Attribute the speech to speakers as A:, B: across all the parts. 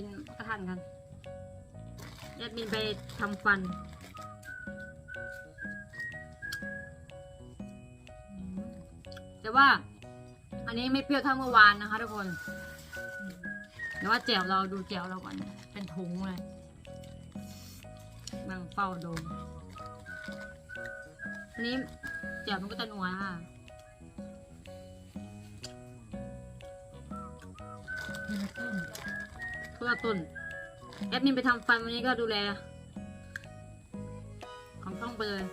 A: กินกระทันกันแอดมินไปทำฟันแต่ว่า อันนี้ไม่เปรี้ยวเท่าเมื่อวานนะคะ ทุกคนแต่ว่าแจ่วเราดูแจ่วเราก่อน เป็นถุงเลยนั่งเฝ้าดูอันนี้แจ่วมันก็จะนัวค่ะ เพื่อตุนแอดมินไปทำฟันวันนี้ก็ดูแล ของช่องไปเลย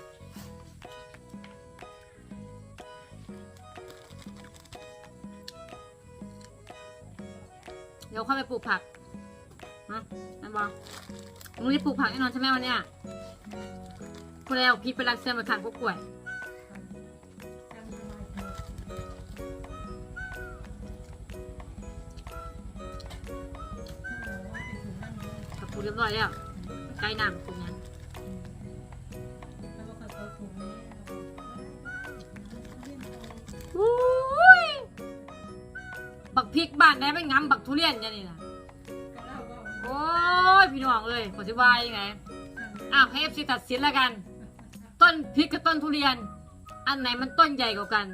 A: เดี๋ยวเข้าไปปลูกผักนะนั่นบอกมึงได้ปลูกผักแน่นอนใช่ไหมวันเนี้ยพอแล้วพี่ไปรักเซมมาทานพวกกล้วย ถูเรียบร้อยแล้วใกล้น้ำปลูกนั้นอุ้ยบักพริกบ้านได้ไม่ง้ำบักทุเรียนจะนี่นะโอ้ยพี่น้องเลยขอสิวายยังไงอ้าวให้เอฟซีตัดสินแล้วกัน ต้นพริกกับต้นทุเรียน อันไหนมันต้นใหญ่กว่ากัน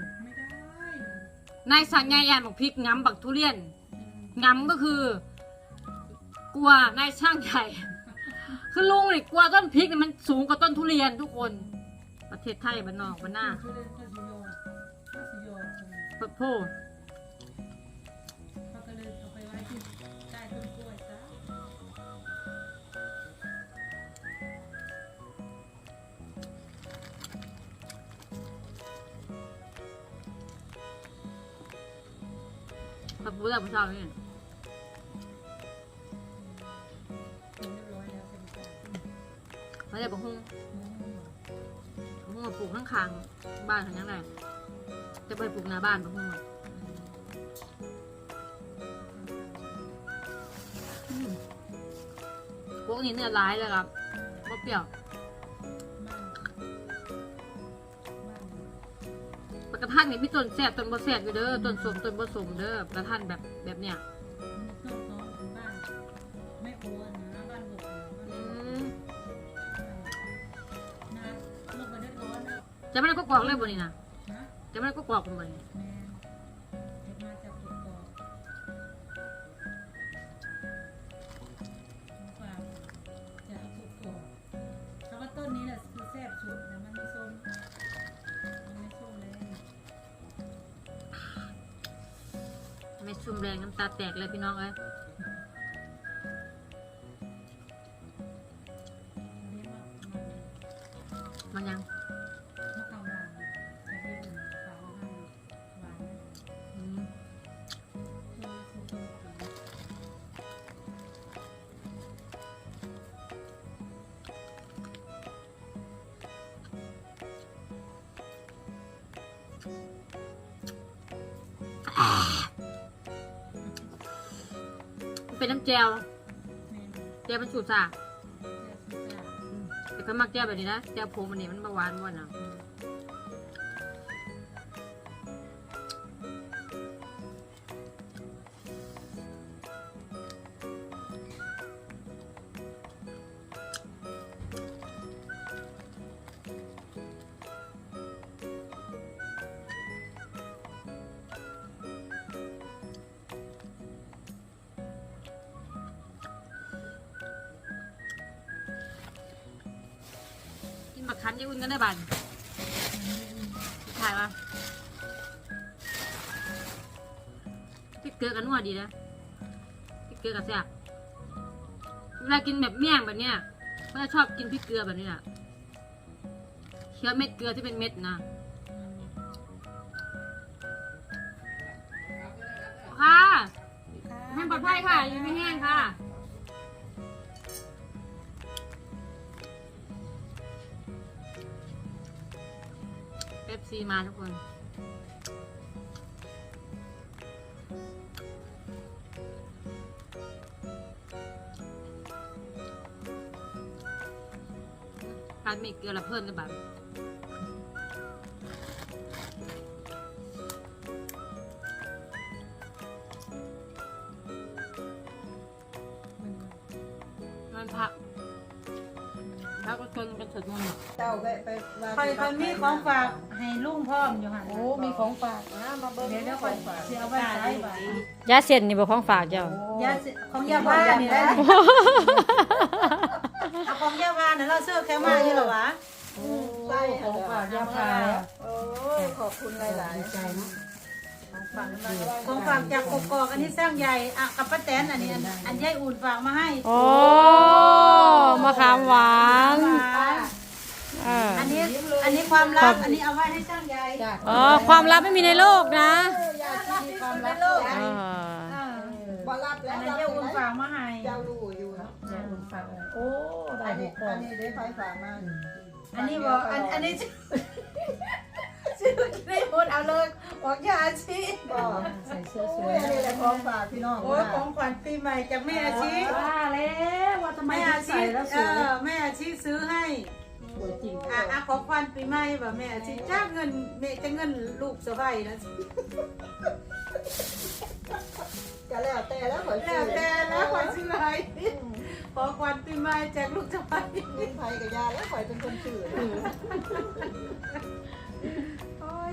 A: นายสั่งไงแอนบอกพริกง้ำบักทุเรียนง้ำก็คือ กลัวนายช่างใหญ่ คือลุงเนี่ยกลัวต้นพริกเนี่ยมันสูงกว่าต้นทุเรียนทุกคน ประเทศไทยบ้านนอกบ้านหน้าพดโพดพระพุทธเจ้าเนี่ย เขาจะบอกฮุ้งฮุ้งมาปลูกข้างคางบ้านเขายังไงจะไปปลูกหน้าบ้านบอกฮุ้งพวกนี้เนื้อร้ายเลยครับบ่เปรี้ยวกระทันนี่มีต้นแสบต้นบ่แสบอยู่เด้อต้นสมต้นบ่สมเด้อกระทันแบบแบบเนี้ย จะไม่ได้ก็กรอกเลยบ่นี่นะจะไม่ได้ก็กรอกบ่นี่
B: ต้นนี้แหละคือแซ่บสุดนะมันไม่ส้มมันไม่ส้มเลย
A: ไม่ซุ่มแรงน้ำตาแตกเลยพี่น้องเอ้ย
B: อันนี้มันมัน
A: มันยัง เป็นน้ำแจว
B: เมนู
A: แจวเป็นสูตรซ่า
B: แซ่บสุดจ้า
A: อืมแต่ก็มักแจวแบบนี้นะแจวโพมันนี่มันมาหวานบ่นะ กินบักคันยี่อุ่นกันได้บันถ่ายปะพริกเกลือกันนัวดีนะพริกเกลือกับแซ่บเวลากินแบบเมี่ยงแบบเนี้ยก็จะชอบกินพริกเกลือแบบนี้แหละเคี้ยวเม็ดเกลือที่เป็นเม็ดนะค่ะแห้งปลอดภัยค่ะยังไม่แห้งค่ะ มาทุกคนการมีเกลือละเพิ่มได้บ้าง ว่า
B: คยคอยมีของฝากให้ลุงพร้อมอยู่หัน
C: โอ้ มีของฝากนะมาเบิ่ง
B: เดี๋ยวเดี๋ยวคอย
C: ฝาก
B: เสียเอาไว้ใช้บ่ายา
A: เส้นนี่บ่ของฝากเจ้า
B: ยาสิของยาบ้านี่แหละเอาของยาบ้าเนี่ยเราซื้อแค่มาอยู่หรอวะ
C: ใช่
B: ของฝากยาพา
C: โอ้ขอบคุณหลายๆใจนะ
B: ของฝากจากกกอกอันนี้สร้างใหญ่อะกับป้าแตนอันนี้อันอันยายอุ่นฝากมาให้
A: โอ้มะขามหวาน
B: หวาน
A: เออ
B: อันนี้อันนี้ความลับ อันนี้เอาไว้ให้สร้างใหญ่
C: จ้ะ
A: อ๋อความลับไม่มีในโลกนะ
C: อยากที่มีความรัก
A: เอ
C: จ้ะ
A: อ
B: เออ
C: บ่รับแล้
B: อั
C: วน
B: นั้นยายอุ่นฝากมาให้
C: เจ้ารู้อยู่เนาะ
B: ยายอุ่นฝากโอ้ได้
C: อัน
B: ห
C: นี้
B: กกล่อ
C: อั
B: ง
C: นนี้ได้ไฟฝากมา
B: อันนี้บอกอันอันนี้ชื่อได้หมดเอาเลยบอกยาอาชี
C: ก็
B: ใส่เสื้อส
C: โอ้
B: วยย
C: อันนี้แหละของฝากพี่น้อง
B: โอ้ยของขวัญปีใหม่จากแม่อาชี
D: ว่าแล้วว่าทำไม
B: แม่
D: ถึ
B: อางชี
D: ใส่แล้วส
B: เอ
D: วย
B: อแม่อาชีซื้อให้
D: สวยจริง
B: อะอะของขวัญปีใหม่แบบแม่อาชีจ้างเงินแม่จะเงินลูกสะใภ้นะ
C: ก็แล้วแต่แล้วขอ
B: แล้วแต่แล้วขวัญซื้อให้ของขวัญปีใหม่จากลูกสะใภ้
C: กินไฟกับยาแล้วข่อยเป็นคนชื่อ
B: โอ้ย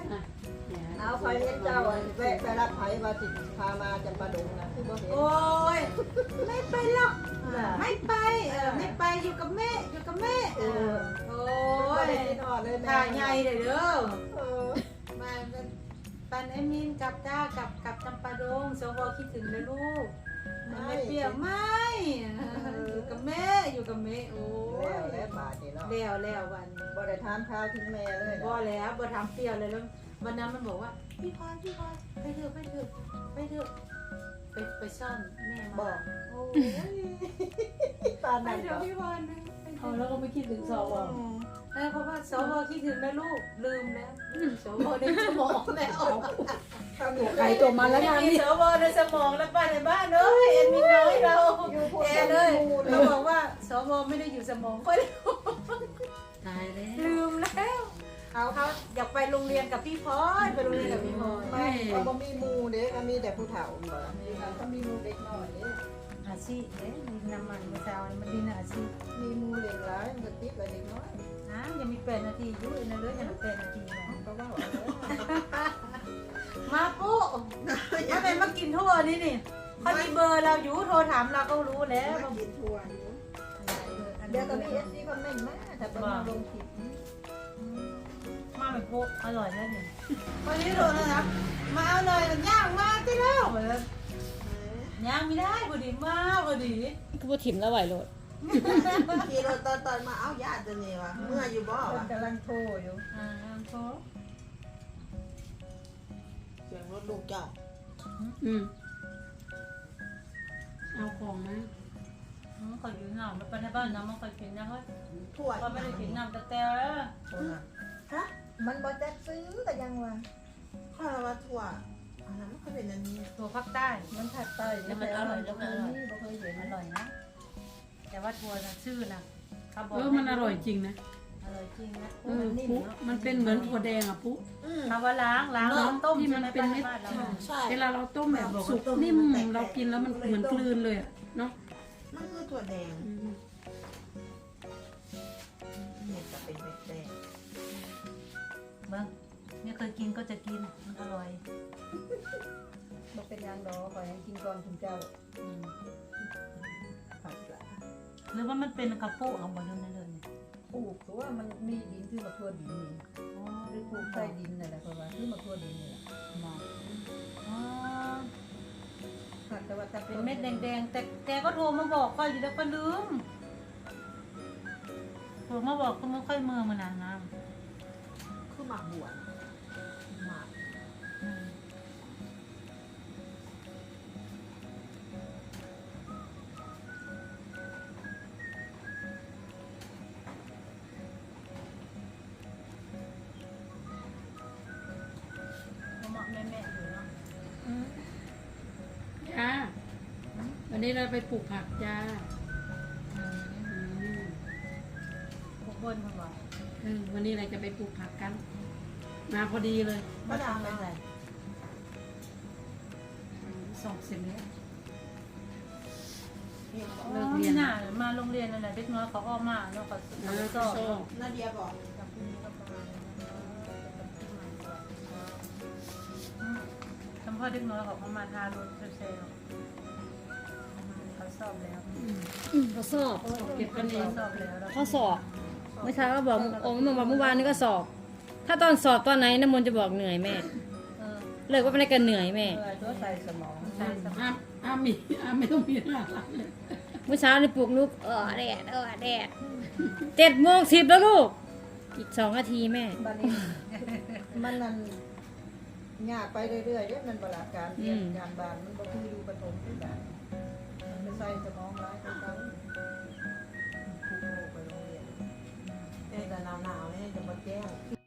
C: เอาไฟเลี้ยงเจ้าแวะไปรับไผว่าสิพามาจำปาดงนะคือบ่เห็น
B: โอ้ยไม่ไปหรอก ไม่ไปเออไม่ไปอยู่กับแม่อยู่กับแม่เออโอ้
C: โอ้
B: ย
C: ยนอนเลยแม่
B: ถ่ายใหญ่เลยเด้อ
C: เออ
B: มากันปันไอมินกับจ้ากับกับจำปาดงสวคิดถึงเลยลูกไม่เปรียบไม่อยู่กับแม่อยู่กับแม่โอ้
C: แล้ว
B: ย
C: แล้วบาดนี่เนาะ
B: แล้วแล้ววัน
C: บ่ได้ทานข้าวถึงแม่เลย
B: บ่แล้วบ่ทำเปรี้ยวเลยแล้ววันนั้นมันบอกว่า พี่พรพี่พรไปเถอะไปเถอะไปเถอะไปไปซ่อนแม่มา
C: บอก
B: โอ้ย
C: ตา
B: ไป
C: นั่น
B: เถ
C: ก็
B: อะพี่พรนะไป เถ
D: เอา
B: อะ
D: แล้วก็ไม่คิดถึงสว
B: เออเพราะว่าสวคิดถึงนะลูกลืมแล้วสวในสมองแล้ว
C: ข้าวหมู
D: ใครตัวมันแล้ว
B: ไม่
D: งาน
B: มี
D: นี้
B: สวในสมองแล้วป้าในบ้านเอ้ยเอ็นมีน้อยเรา
C: อยู่พูด
B: แก
C: กัน
B: เล
C: เลยย
B: เราบอกว่าสวไม่ได้อยู่สมองค่อย
D: ตายแล้ว
B: ลืมแล้วเขาเขาอยากไปโรงเรียนกับพี่พลอยไปโรงเรียนกับพี่พลอย
C: ไม่เขาบ่มีหมู่เด้ก็มีแต่ผู้เฒ่าบ่เขามีหมู่เด็กน้อยเด้
B: อา ชีพเอ๊ะดินน้ำมันเมื่อเช้านี้มันดินอาชีพ
C: มีหมู่เล็กหลายมันก็ติดไว้เด็กน้อย
B: นะยังมีแปดนาทีอยู่อีกนะเลยยังแปดนาทีนะ
C: ก็ว่าเอาเลย
B: มาปุ๊ถ้าเป็นมากินทั่วนี่นี่เขามีเบอร์เราอยู่โทรถามเราก็รู้แล้ว
C: มากินทั่วอยู่เดี๋ยวก็มี FC คอมเมนต์มาถ้าเป็นมาลงคลิปนี้
B: มาเป็นปุ๊อร่อยแล้วเนี่ยวันนี้โทรนะครับมาเอาหน่อยย่างมาที่แล้ว ย่างไม่ได้พอดีมากพอดี
A: ก็บ่ถิ่มแล้วไหวโลด
E: ขี่รถตอนตอนมาเอาญาติตัวนี้วะเมื่ออยู่บ่
C: เพิ่น
E: วะ
C: กำลังโทรอยู่
B: อ่าโทร
E: เสียงรถลูกเจ้า
D: อืมเอาของมา
B: อืมขออยู่หน่อยมาไปในบ้านน้ำมันขอกินนะเฮ้ย
E: ถ้วย
B: ก็ไม่ได้กินน้ำแต่แต่
E: ตัวน่ะ
C: ฮะมันบ่จักซื้อก็ยังว่า
E: ข้าวว่าถั่ว อันนั้นมันก็เป็นอันนี้
B: ตัวภาคใต้
C: มันถัดไปบ่เคยเห็น
B: อร่อยนะ แต่ว่าทัวร์นะชื่อนะเขาบอก
D: เออมันอร่อยจริงนะ
B: อร่อยจริงนะ
D: เออปุ๊มันเป็นเหมือนถั่วแดงอะปุ๊
E: อืม
B: เขาว่าล้างล้างแล้วต้ม
D: ที่มัน
B: ใช่ไห
D: เป็นเม็ด
B: บ้านเรา
E: ใช่
D: เวลาเราต้มแบบสุกนิ่มเรากินแล้วมันเหมือนกลืนเลยอะเนาะ
E: มันคือถั่วแดง
D: อืม
E: เห็ดจะเป็นเม็ดแดง
B: เบิ้ง เนี่ยเคยกินก็จะกินมันอร่อย
C: บ่เป็นหยังดอกขอให้กินก่อนคุณเจ้า
B: อืม
C: ผัดละ
B: หรือว่ามันเป็นกระโปงของบนนั้นเลยเนี่ย
C: ปลูกตัวมันมีดินคือมาทั่วดินนี่
B: อ๋อ
C: หรือปลูกใต้ดินนั่นแหละเพราะว่าคือมาทั่วดินนี่แหละ
B: อ๋อ
C: ผักแต่ว่าถ้า
B: เป็นเม็ดแดงๆแต่แกก็โทรมาบอกค่อยอยู่แล้วก็ลืมโทรมาบอกก็ไม่ค่อยเมื่อมานานนะ
E: คือหมากบวชห
B: น
D: นี้เราไปปลูกผักจ้า
B: อืม
D: อืม
B: พวกคนคนว่า
D: เออวันนี้เราจะไปปลูกผักกัน มาพอดีเลย
B: มาทำอะไร
D: สองเสร็จแล้ว
B: เห็
E: รียนบอก
A: เลิก
B: อ๋อ
A: เรียน
B: นี่น่ะมาโรงเรียนนั่นแหละเด็กน้อยเขาออกมาแล้วเขา
D: อ่า
B: เขา
D: ก็
B: สอบ
D: ชอบ
E: นาเดียบอก
B: ทำพ่อเด็กน้อยเขาเข้ามาทารถเซลล์เขา สอบแล้ว
A: อืมเขาสอบเก็บกันเอง
B: สอบแล้วแล้ว
A: เขาสอบเมื่อเช้าก็บอกโอ้มึงบอกเมื่อวานนี้ก็สอบ ถ้าตอนสอบตอนไหนน้ำมนต์จะบอกเหนื่อยแม่
B: เออ
A: เลิกว่าเป็นอะไรกันเหนื่อยแม่
C: เพื่อตัวใส่สมอง
B: ใช่สม
D: อ้ามอ้ามมีอ้ามไม่ต้องมีหน้าร้านเลย
A: เมื่อเช้านี่ปลุกลูกเออแดดเออแดดเจ็ดโมงสิบแล้วลูก อีกสองนาทีแม่
C: บัดนี้มันนั่นยากไปเรื่อยๆเด้มันบลาการเรียน
A: อืม
C: การบ้านมันบ่คืออยู่ประถมที่กันมัน ไปใส่สมองหลายคือกันทุกโลกไปโรงเรียน
E: แต่หนาวๆนี่จะมาแจ้ง